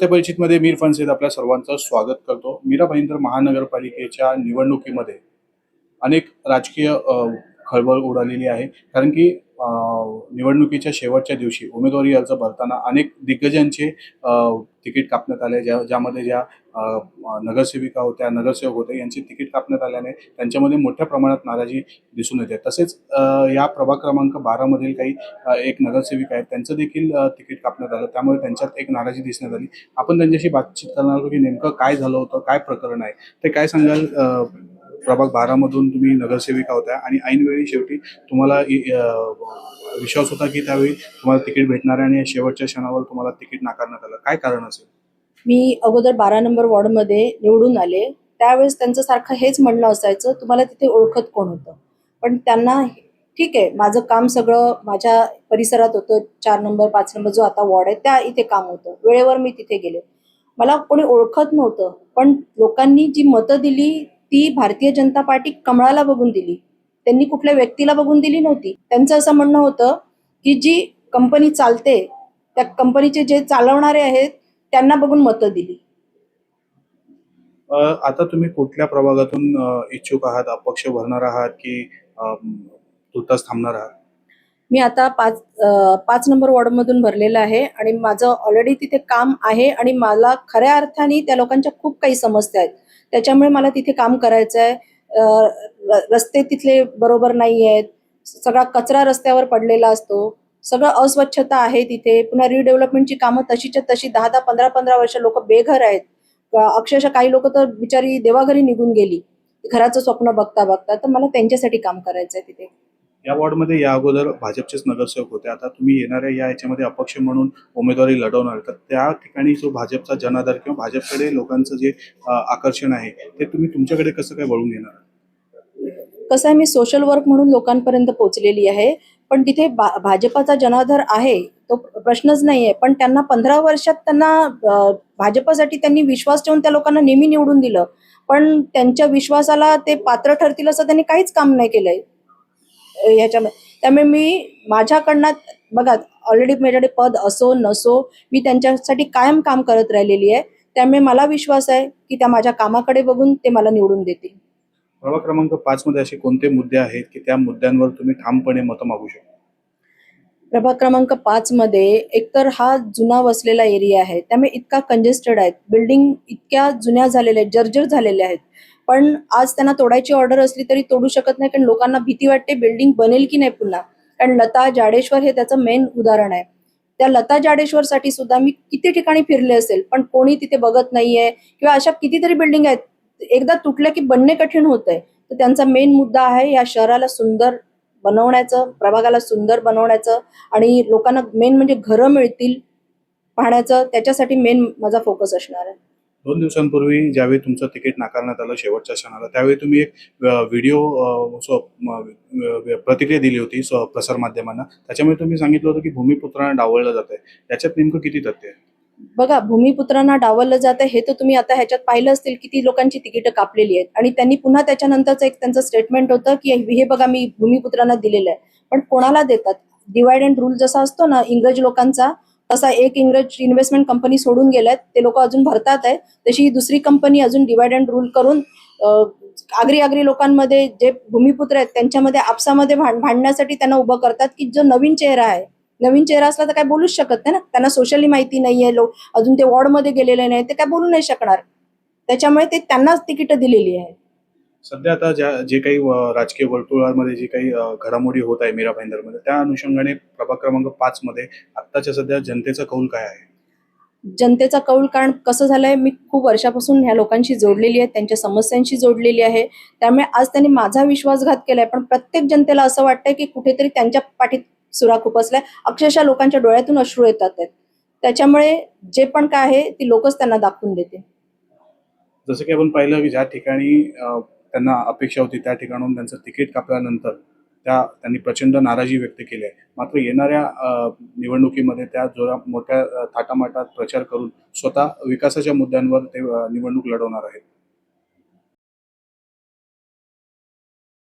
ते परिचितमध्ये मीर फन्सेद आपल्या सर्वांचं स्वागत करतो. मीरा भाईंदर महानगरपालिकेच्या निवडणुकीमध्ये अनेक राजकीय खळबळ उडालेली आहे. कारण की निवडणुकीच्या शेवटच्या दिवशी उमेदवारी अर्ज भरताना अनेक दिग्गजांचे तिकीट कापण्यात आले. ज्या ज्यामध्ये ज्या नगरसेविका होत्या नगरसेवक होते यांची तिकीट कापण्यात आल्याने त्यांच्यामध्ये मोठ्या प्रमाणात नाराजी दिसून येते. तसेच या प्रभाग क्रमांक बारामधील काही एक नगरसेविका आहेत त्यांचं देखील तिकीट कापण्यात आलं. त्यामुळे त्यांच्यात एक नाराजी दिसण्यात आली. आपण त्यांच्याशी बातचीत करणार आहोत की नेमकं काय झालं होतं काय प्रकरण आहे? ते काय सांगाल? प्रभाग बारामधून तुम्ही नगरसेविका होत्या आणि ऐनवेळी शेवटी तुम्हाला विश्वास होता की त्यावेळी तुम्हाला तिकीट भेटणार आहे आणि शेवटच्या क्षणावर तुम्हाला तिकीट नाकारण्यात आलं. काय कारण असेल? मी अगोदर बारा नंबर वॉर्डमध्ये निवडून आले. त्यावेळेस त्यांचं सारखं हेच म्हणणं असायचं तुम्हाला तिथे ओळखत कोण होतं? पण त्यांना ठीक आहे माझं काम सगळं माझ्या परिसरात होतं चार नंबर पाच नंबर जो आता वॉर्ड आहे त्या इथे काम होतं. वेळेवर मी तिथे गेले. मला कोणी ओळखत नव्हतं पण लोकांनी जी मतं दिली ती भारतीय जनता पार्टी कमळाला बघून दिली. त्यांनी कुठल्या व्यक्तीला बघून दिली नव्हती. त्यांचं असं म्हणणं होतं की जी कंपनी चालते त्या कंपनीचे जे चालवणारे आहेत त्यांना बघून मतं दिली. आता तुम्ही कुठल्या प्रभागातून इच्छुक आहात? अपक्ष भरणार आहात की तुर्तास थांबणार आहात? मी आता पाच पाच नंबर वॉर्डमधून भरलेलं आहे आणि माझं ऑलरेडी तिथे काम आहे आणि मला खऱ्या अर्थाने त्या लोकांच्या खूप काही समस्या आहेत. त्याच्यामुळे मला तिथे काम करायचं आहे रस्ते तिथले बरोबर नाही आहेत सगळा कचरा रस्त्यावर पडलेला असतो. सगळं अस्वच्छता आहे तिथे. पुन्हा रिडेव्हलपमेंटची कामं तशीच्या तशी दहा दहा पंधरा पंधरा वर्ष लोक बेघर आहेत. अक्षरशः काही लोक तर बिचारी देवाघरी निघून गेली. घराचं स्वप्न बघता बघता. तर मला त्यांच्यासाठी काम करायचं आहे तिथे. या वॉर्डमध्ये या अगोदर भाजपचेच नगरसेवक होते. आता तुम्ही येणाऱ्या या याच्यामध्ये अपक्ष म्हणून उमेदवारी लढवणार. तर त्या ठिकाणी जो भाजपचा जनाधार किंवा भाजपकडे लोकांचं जे आकर्षण आहे ते तुम्ही तुमच्याकडे कसं काय वळून घेणार कसं आहे मी सोशल वर्क म्हणून लोकांपर्यंत पोहोचलेली आहे. पण तिथे भा- भाजपाचा जनाधार आहे तो प्रश्नच नाही आहे पण त्यांना पंधरा वर्षात त्यांना भाजपासाठी त्यांनी विश्वास ठेवून त्या लोकांना नेहमी निवडून दिलं. पण त्यांच्या विश्वासाला ते पात्र ठरतील असं त्यांनी काहीच काम नाही केलंय. ह्याच्यामध्ये. त्यामुळे मी माझ्याकडनं बघा ऑलरेडी माझ्याकडे पद असो नसो मी त्यांच्यासाठी कायम काम करत राहिलेली आहे. त्यामुळे मला विश्वास आहे की त्या माझ्या कामाकडे बघून ते मला निवडून देतील. प्रभाग क्रमांक पाच मध्ये असे कोणते मुद्दे आहेत की त्या मुद्द्यांवर तुम्ही ठामपणे मतं मागू शकता? प्रभाग क्रमांक पाच मध्ये एकतर हा जुना वसलेला एरिया आहे त्यामुळे इतका कंजेस्टेड आहेत. बिल्डिंग इतक्या जुन्या झालेल्या आहेत जर्जर झालेल्या आहेत. पण आज त्यांना तोडायची ऑर्डर असली तरी तोडू शकत नाही कारण लोकांना भीती वाटते बिल्डिंग बनेल की नाही पुन्हा. कारण लता जाडेश्वर हे त्याचं मेन उदाहरण आहे. त्या लता जाडेश्वर साठी सुद्धा मी किती ठिकाणी फिरले असेल पण कोणी तिथे बघत नाहीये किंवा अशा कितीतरी बिल्डिंग आहेत एकदा तुटल्या की बनणे कठीण होत आहे तर त्यांचा मेन मुद्दा आहे या शहराला सुंदर बनवण्याचं प्रभागाला सुंदर बनवण्याचं आणि लोकांना मेन म्हणजे घरं मिळतील पाहण्याचं. त्याच्यासाठी मेन माझा फोकस असणार आहे. दोन दिवसांपूर्वी ज्यावेळी तुमचं तिकीट नाकारण्यात आलं शेवटच्या क्षणाला त्यावेळी तुम्ही एक व्हिडिओ प्रतिक्रिया दिली होती स्व- प्रसारमाध्यमांना त्याच्यामुळे तुम्ही सांगितलं होतं की भूमिपुत्रांना डावळलं जात आहे याच्यात नेमकं किती तथ्य आहे? बघा भूमिपुत्रांना डावललं जातं हे तर तुम्ही आता ह्याच्यात पाहिलं असतील किती लोकांची तिकीटं कापलेली आहेत. आणि त्यांनी पुन्हा त्याच्यानंतरचं एक त्यांचं स्टेटमेंट होतं की हे बघा मी भूमिपुत्रांना दिलेलं आहे. पण कोणाला देतात? डिवाइड अँड रूल जसा असतो ना इंग्रज लोकांचा तसा एक इंग्रज इन्व्हेस्टमेंट कंपनी सोडून गेल्यात. ते लोक अजून भरतात आहे. तशी ही दुसरी कंपनी अजून डिवाइड अँड रूल करून आगरी आगरी लोकांमध्ये जे भूमिपुत्र आहेत त्यांच्यामध्ये आपसामध्ये भांडण्यासाठी त्यांना उभं करतात की जो नवीन चेहरा आहे. नवीन चेहरा असला तर काय बोलूच शकत नाही ना? त्यांना सोशली माहिती नाहीये लोक. अजून ते वॉर्डमध्ये गेलेले नाही ते काय बोलू नाही शकणार. त्याच्यामुळे ते त्यांनाच तिकीट दिलेली आहे सध्या आता ज्या जे काही अ, राजकीय वर्तुळामध्ये जे काही अ, घडामोडी होत आहे मीरा भाईंदरमध्ये त्या अनुषंगाने प्रभाग क्रमांक पाच मध्ये आत्ताच्या सध्या जनतेचा कौल काय आहे? जनतेचा कौल कारण कसं झालंय मी खूप वर्षापासून ह्या लोकांशी जोडलेली आहे त्यांच्या समस्यांशी जोडलेली आहे. त्यामुळे आज त्यांनी माझा विश्वासघात केलाय. पण प्रत्येक जनतेला असं वाटतंय की कुठेतरी त्यांच्या पाठीत सुरा खुपसलाय अक्षरशः लोकांच्या डोळ्यातून अश्रू येतात आहेत त्याच्यामुळे जे पण काय आहे ती लोकच त्यांना दाखवून देते. जसं की आपण पाहिलं की ज्या ठिकाणी त्यांना अपेक्षा होती त्या ठिकाणून त्यांचं तिकीट कापल्यानंतर त्या त्यांनी प्रचंड नाराजी व्यक्त केली आहे. मात्र येणाऱ्या निवडणुकीमध्ये त्या जोरा मोठ्या थाटामाटात प्रचार करून स्वतः विकासाच्या मुद्द्यांवर ते निवडणूक लढवणार आहेत.